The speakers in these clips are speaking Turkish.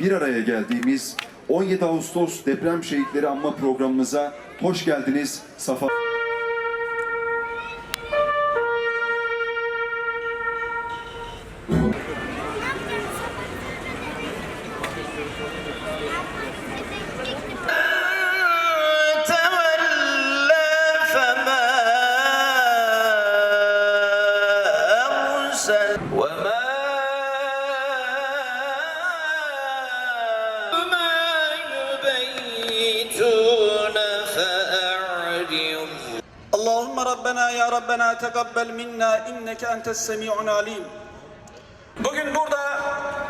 bir araya geldiğimiz 17 Ağustos Deprem Şehitleri Anma programımıza hoş geldiniz. Safa تولى فما أرسل وما Rabbena ya Rabbena tegabbel minna inneke entes semi'un alim. Bugün burada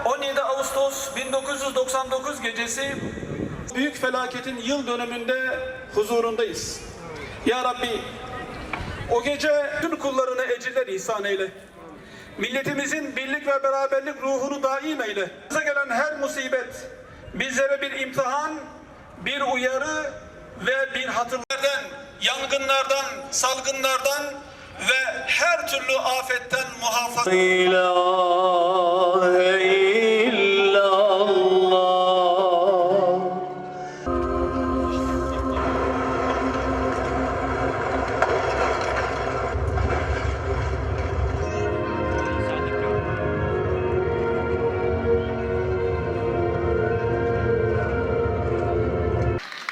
17 Ağustos 1999 gecesi büyük felaketin yıl dönümünde huzurundayız. Ya Rabbi o gece tüm kullarına ecirler ihsan eyle. Milletimizin birlik ve beraberlik ruhunu daim eyle. Bize gelen her musibet bizlere bir imtihan, bir uyarı ve bir hatırlatma yangınlardan, salgınlardan ve her türlü afetten muhafaza. İlahe illallah.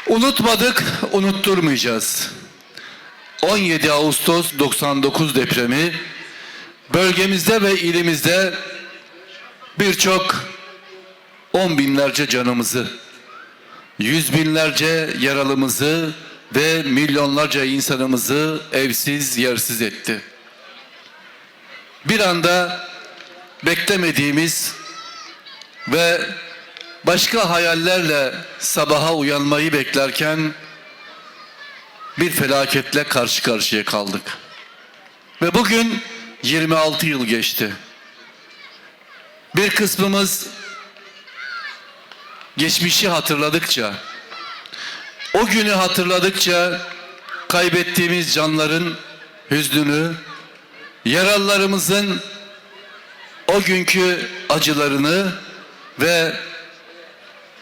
Unutmadık, unutturmayacağız. 17 Ağustos 99 depremi bölgemizde ve ilimizde birçok on binlerce canımızı, yüz binlerce yaralımızı ve milyonlarca insanımızı evsiz yersiz etti. Bir anda beklemediğimiz ve başka hayallerle sabaha uyanmayı beklerken bir felaketle karşı karşıya kaldık. Ve bugün 26 yıl geçti. Bir kısmımız geçmişi hatırladıkça, o günü hatırladıkça kaybettiğimiz canların hüznünü, yaralılarımızın o günkü acılarını ve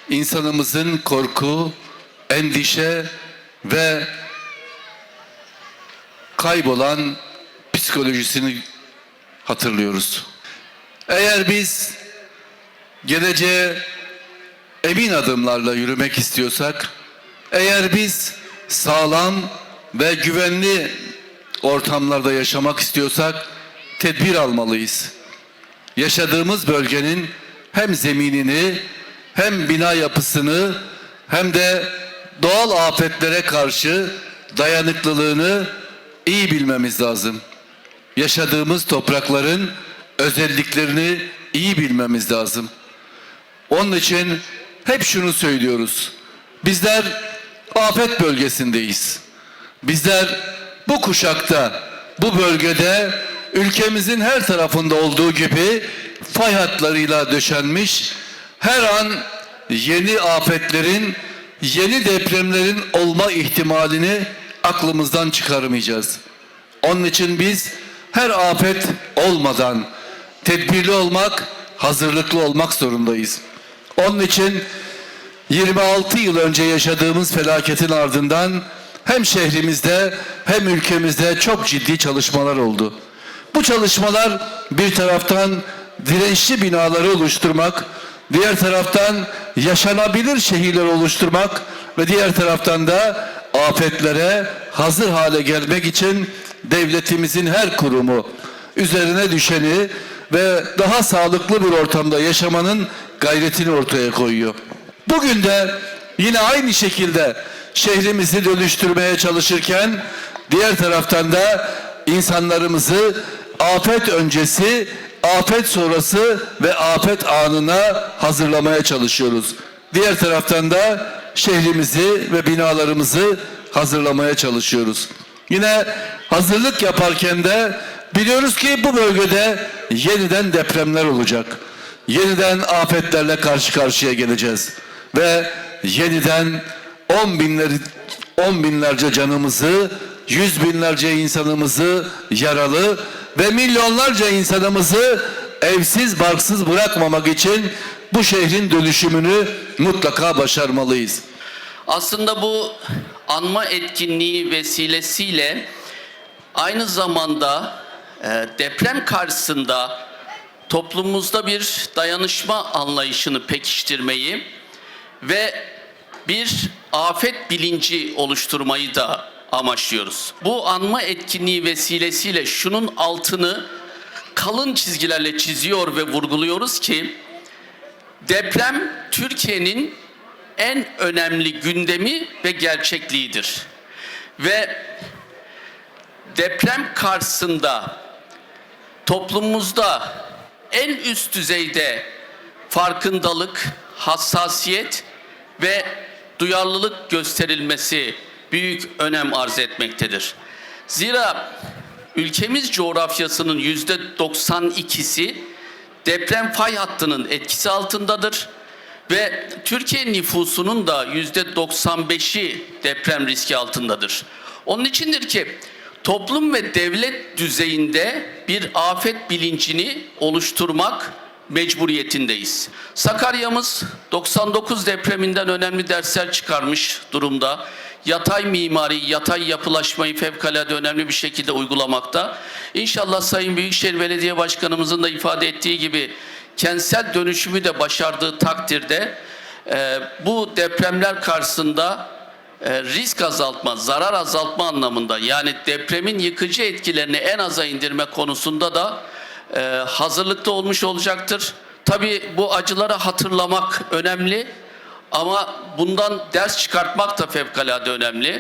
insanımızın korku, endişe ve kaybolan psikolojisini hatırlıyoruz. Eğer biz geleceğe emin adımlarla yürümek istiyorsak, eğer biz sağlam ve güvenli ortamlarda yaşamak istiyorsak tedbir almalıyız. Yaşadığımız bölgenin hem zeminini hem bina yapısını hem de doğal afetlere karşı dayanıklılığını iyi bilmemiz lazım. Yaşadığımız toprakların özelliklerini iyi bilmemiz lazım. Onun için hep şunu söylüyoruz. Bizler afet bölgesindeyiz. Bizler bu kuşakta, bu bölgede ülkemizin her tarafında olduğu gibi fay hatlarıyla döşenmiş her an yeni afetlerin, yeni depremlerin olma ihtimalini aklımızdan çıkarmayacağız. Onun için biz her afet olmadan tedbirli olmak, hazırlıklı olmak zorundayız. Onun için 26 yıl önce yaşadığımız felaketin ardından hem şehrimizde hem ülkemizde çok ciddi çalışmalar oldu. Bu çalışmalar bir taraftan dirençli binaları oluşturmak, diğer taraftan yaşanabilir şehirler oluşturmak ve diğer taraftan da afetlere hazır hale gelmek için devletimizin her kurumu üzerine düşeni ve daha sağlıklı bir ortamda yaşamanın gayretini ortaya koyuyor. Bugün de yine aynı şekilde şehrimizi dönüştürmeye çalışırken diğer taraftan da insanlarımızı afet öncesi, afet sonrası ve afet anına hazırlamaya çalışıyoruz. Diğer taraftan da şehrimizi ve binalarımızı hazırlamaya çalışıyoruz. Yine hazırlık yaparken de biliyoruz ki bu bölgede yeniden depremler olacak. Yeniden afetlerle karşı karşıya geleceğiz. Ve yeniden on binler, on binlerce canımızı, yüz binlerce insanımızı yaralı ve milyonlarca insanımızı evsiz barksız bırakmamak için bu şehrin dönüşümünü mutlaka başarmalıyız. Aslında bu anma etkinliği vesilesiyle aynı zamanda e, deprem karşısında toplumumuzda bir dayanışma anlayışını pekiştirmeyi ve bir afet bilinci oluşturmayı da amaçlıyoruz. Bu anma etkinliği vesilesiyle şunun altını kalın çizgilerle çiziyor ve vurguluyoruz ki deprem Türkiye'nin en önemli gündemi ve gerçekliğidir. Ve deprem karşısında toplumumuzda en üst düzeyde farkındalık, hassasiyet ve duyarlılık gösterilmesi büyük önem arz etmektedir. Zira ülkemiz coğrafyasının yüzde 92'si deprem fay hattının etkisi altındadır ve Türkiye nüfusunun da yüzde 95'i deprem riski altındadır. Onun içindir ki toplum ve devlet düzeyinde bir afet bilincini oluşturmak mecburiyetindeyiz. Sakarya'mız 99 depreminden önemli dersler çıkarmış durumda. Yatay mimari, yatay yapılaşmayı fevkalade önemli bir şekilde uygulamakta. İnşallah Sayın Büyükşehir Belediye Başkanımızın da ifade ettiği gibi kentsel dönüşümü de başardığı takdirde e, bu depremler karşısında e, risk azaltma, zarar azaltma anlamında yani depremin yıkıcı etkilerini en aza indirme konusunda da e, hazırlıkta olmuş olacaktır. Tabii bu acıları hatırlamak önemli ama bundan ders çıkartmak da fevkalade önemli.